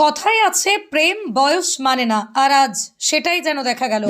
কথায় আছে, প্রেম বয়স মানে না। আর আজ সেটাই যেন দেখা গেল।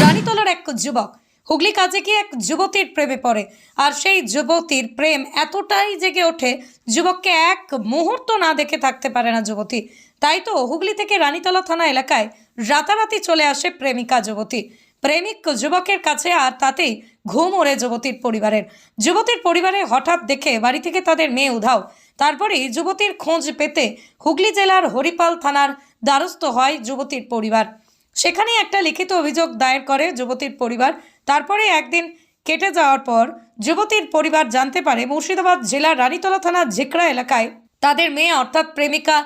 রানীতলার এক যুবক, হুগলি কাজে গিয়ে এক যুবতীর প্রেমে পড়ে। আর সেই যুবতীর প্রেম এতটাই জেগে ওঠে, যুবককে এক মুহূর্ত না দেখে থাকতে পারে না যুবতী। তাই তো হুগলি থেকে রানীতলা থানা এলাকায় রাতারাতি চলে আসে প্রেমিকা যুবতী। প্রেমিক যুবকের কাছে আর তাতেই ঘুম ওড়ে যুবতীর পরিবারের। যুবতীর পরিবারে হঠাৎ দেখে বাড়ি থেকে তাদের মেয়ে উধাও। তারপরেই যুবতীর খোঁজ পেতে হুগলি জেলার হরিপাল থানার দ্বারস্থ হয় যুবতীর পরিবার। সেখানে একটা লিখিত অভিযোগ দায়ের করে যুবতীর পরিবার। তারপরে একদিন কেটে যাওয়ার পর যুবতীর পরিবার জানতে পারে মুর্শিদাবাদ জেলার রানীতলা থানার ঝিকরা এলাকায় তাদের মেয়ে অর্থাৎ প্রেমিকা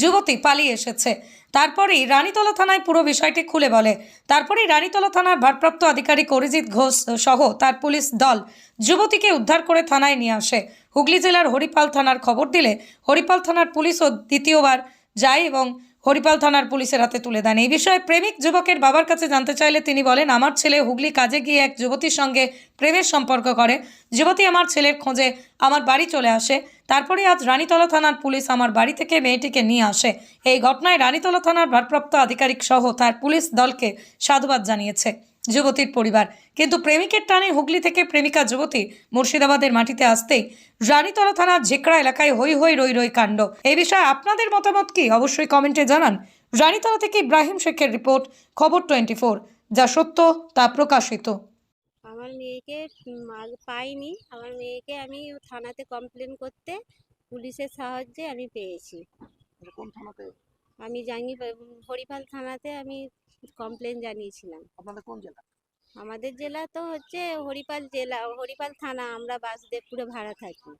যুবতী পালিয়ে এসেছে। তারপরেই রানীতলা থানায় পুরো বিষয়টি খুলে বলে। তারপরেই রানীতলা থানার ভারপ্রাপ্ত আধিকারিক অরিজিৎ ঘোষ সহ তার পুলিশ দল যুবতীকে উদ্ধার করে থানায় নিয়ে আসে। হুগলি জেলার হরিপাল থানার খবর দিলে হরিপাল থানার পুলিশও দ্বিতীয়বার যায় এবং হরিপাল থানার পুলিশের হাতে তুলে দেন। এই বিষয়ে প্রেমিক যুবকের বাবার কাছে জানতে চাইলে তিনি বলেন, আমার ছেলে হুগলি কাজে গিয়ে এক যুবতীর সঙ্গে প্রেমের সম্পর্ক করে। যুবতী আমার ছেলের খোঁজে আমার বাড়ি চলে আসে। তারপরে আজ রানীতলা থানার পুলিশ আমার বাড়ি থেকে মেয়েটিকে নিয়ে আসে। এই ঘটনায় রানীতলা থানার ভারপ্রাপ্ত আধিকারিক সহ তার পুলিশ দলকে সাধুবাদ জানিয়েছে। যুবতীর পরিবার। কিন্তু প্রেমিকের টানে হুগলি থেকে প্রেমিকা যুবতী মুর্শিদাবাদের মাটিতে আসতেই রানীতলা থানার ঝেকড়া এলাকায় হই হই রই রই কাণ্ড। এই বিষয়ে আপনাদের মতামত কি? অবশ্যই কমেন্টে জানান। রানীতলা থেকে ইব্রাহিম শেখের রিপোর্ট খবর টোয়েন্টি ফোর যা সত্য তা প্রকাশিত। আমার মেয়েকে পাইনি। আমার মেয়েকে আমি থানাতে কমপ্লেন করতে পুলিশের সাহায্যে আমি পেয়েছি। আমি জানি হরিপাল থানাতে আমি কমপ্লেন জানিয়েছিলাম। আপনাদের কোন জেলা? আমাদের জেলা তো হচ্ছে হরিপাল জেলা হরিপাল থানা আমরা বাসুদেবপুরে ভাড়া থাকি।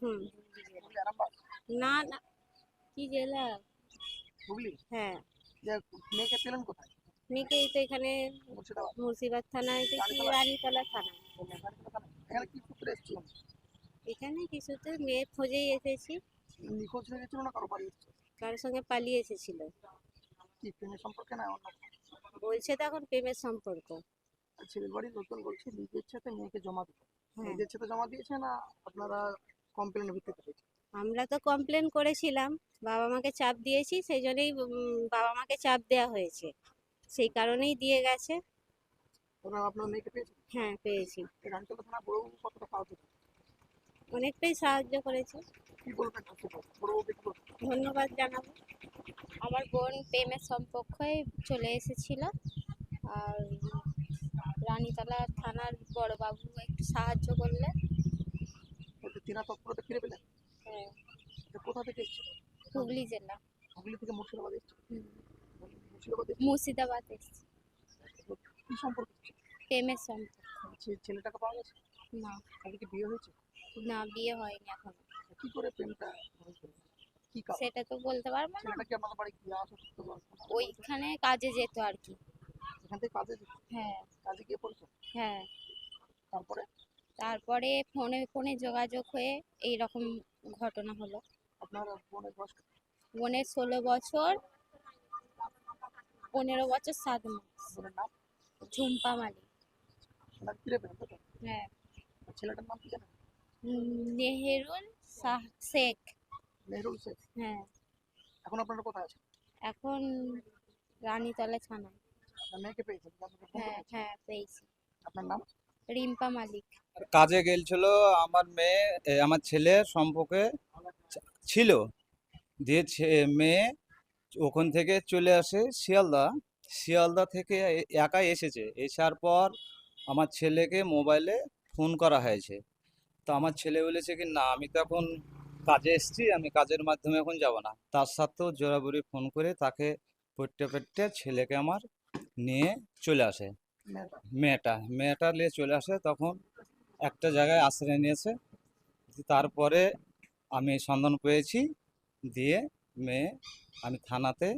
হুম। না না। কি জেলা? হ্যাঁ। মেয়েকে পেলেন কোথায়? মেয়েকে এই তো এখানে মুর্শিদাবাদ। থানায় রানীতলা? থানা। এখানে কিছুতে মেয়ের খোঁজেই এসেছি। নিখোঁজ হয়ে গেছিল না কারও বাড়ি কারোর সঙ্গে পালিয়ে এসেছিল। কি প্রেমের সম্পর্কে না অন্য বলছে তো এখন প্রেমের সম্পর্ক। ছেলের বাড়ির লোকজন বলছে নিজের সাথে মেয়েকে জমা দিতে হ্যাঁ। নিজের সাথে জমা দিয়েছে না আপনারা কমপ্লেনের ভিত্তিতে আমরা তো কমপ্লেন করেছিলাম বাবা মাকে চাপ দিয়েছি সেই জন্যই বাবা মাকে চাপ দেওয়া হয়েছে। সেই কারণেই দিয়ে গেছে। আপনারা মেয়েকে হ্যাঁ পেয়েছি। থানা বড় কতটা সাহায্য অনেকটাই সাহায্য করেছে। বড় কি বলবেন? ধন্যবাদ জানাব। আমার বোন প্রেমের সম্পর্কে চলে এসেছিল। আর রানীতলা থানার বড়বাবু একটু সাহায্য করলে। ওটা চীনা তৎপরতা ফিরে পেলেন? হ্যাঁ। এটা কোথা থেকে এসেছিল? হুগলি জেলা। হুগলি থেকে মুর্শিদাবাদ এসেছিল। মুর্শিদাবাদ? এসেছে। কি সম্পর্ক? প্রেমের সম্পর্ক। ছে- ছেলেটাকে পাওয়া গেছে? না। কি বিয়ে হয়েছে? না বিয়ে হয়নি এখনও। কি করে প্রেমটা সেটা তো বলতে পারব না। ছেলেটা কি আপনাদের বাড়ি গিয়ে আসা করতে পারতো না? ওইখানে কাজে যেত আর কি। হ্যাঁ। কাজে গিয়ে পড়েছে? হ্যাঁ। তারপরে? তারপরে ফোনে ফোনে যোগাযোগ হয়ে এই রকম ঘটনা হলো। আপনার বোনের বয়স বোনের ষোলো বছর পনেরো বছর সাত মাস। ঝুম্পা মালিক। হ্যাঁ। ছেলেটার নাম কি জানেন? নেহেরুল শাহ শেখ। মেহরুল শেখ হ্যাঁ। এখন আপনারা কোথায় আছেন? এখন রানীতলা থানায় আপনার মেয়েকে পেয়েছেন? হ্যাঁ হ্যাঁ পেয়েছি। আপনার নাম? রিম্পা মালিক। কাজে গেছিল আমার মেয়ে এ, আমার ছেলে সম্পর্কে ছিল। দিয়ে ছে- মেয়ে ওখান থেকে চলে আসে শিয়ালদা। শিয়ালদা থেকে এ- একা এসেছে। এসার পর আমার ছেলেকে মোবাইলে ফোন করা হয়েছে। তো আমার ছেলে বলেছে কি না আমি তো এখন কাজে এসেছি আমি কাজের মাধ্যমে এখন যাব না। তার সাথেও জোরাবুরি ফোন করে তাকে পড়তে পড়তে ছেলেকে আমার নিয়ে চলে আসে। মেয়েটা। মেয়েটা মেয়েটা নিয়ে চলে আসে তখন একটা জায়গায় আশ্রয় নিয়েছে। তারপরে আমি সন্ধান পেয়েছি দিয়ে মেয়ে আমি থানাতে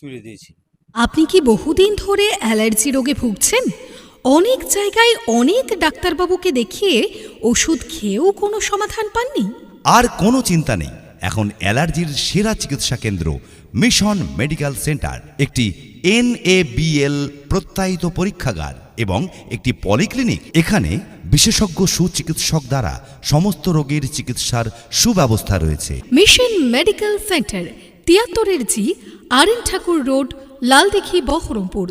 তুলে দিয়েছি। আপনি কি বহুদিন ধরে অ্যালার্জি রোগে ভুগছেন? অনেক জায়গায় অনেক ডাক্তারবাবুকে দেখিয়ে ওষুধ খেয়েও কোনো সমাধান পাননি? আর কোনো চিন্তা নেই। এখন অ্যালার্জির সেরা চিকিৎসা কেন্দ্র মিশন মেডিকেল সেন্টার, একটি এনএবিএল প্রত্যায়িত পরীক্ষাগার এবং একটি পলিক্লিনিক। এখানে বিশেষজ্ঞ সুচিকিৎসক দ্বারা সমস্ত রোগের চিকিৎসার সুব্যবস্থা রয়েছে। Mission medical centre, তিয়াত্তরের G R Thakur road, Laldighi Baharampur.